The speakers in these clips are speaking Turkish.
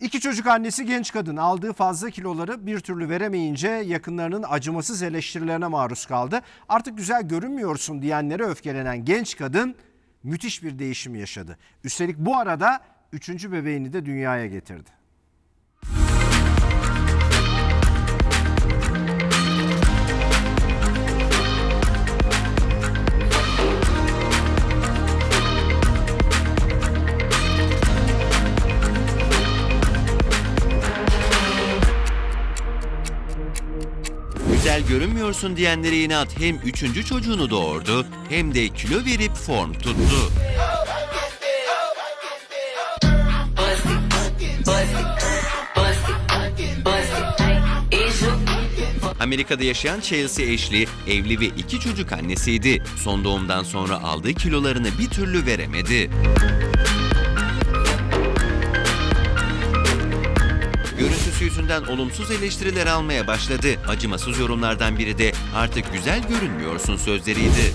İki çocuk annesi genç kadın aldığı fazla kiloları bir türlü veremeyince yakınlarının acımasız eleştirilerine maruz kaldı. Artık güzel görünmüyorsun diyenlere öfkelenen genç kadın müthiş bir değişim yaşadı. Üstelik bu arada üçüncü bebeğini de dünyaya getirdi. Güzel görünmüyorsun diyenlere inat hem üçüncü çocuğunu doğurdu hem de kilo verip form tuttu. Amerika'da yaşayan Chelsea Ashley evli ve iki çocuk annesiydi. Son doğumdan sonra aldığı kilolarını bir türlü veremedi. Yüzünden olumsuz eleştiriler almaya başladı. Acımasız yorumlardan biri de artık güzel görünmüyorsun sözleriydi.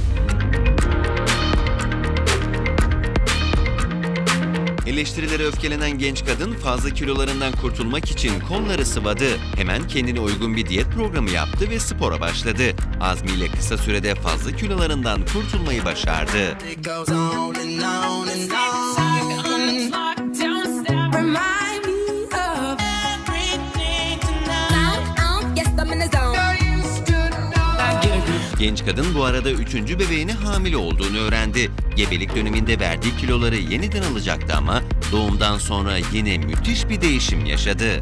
Eleştirilere öfkelenen genç kadın fazla kilolarından kurtulmak için kolları sıvadı. Hemen kendine uygun bir diyet programı yaptı ve spora başladı. Azmiyle kısa sürede fazla kilolarından kurtulmayı başardı. Genç kadın bu arada üçüncü bebeğini hamile olduğunu öğrendi. Gebelik döneminde verdiği kiloları yeniden alacaktı ama doğumdan sonra yine müthiş bir değişim yaşadı.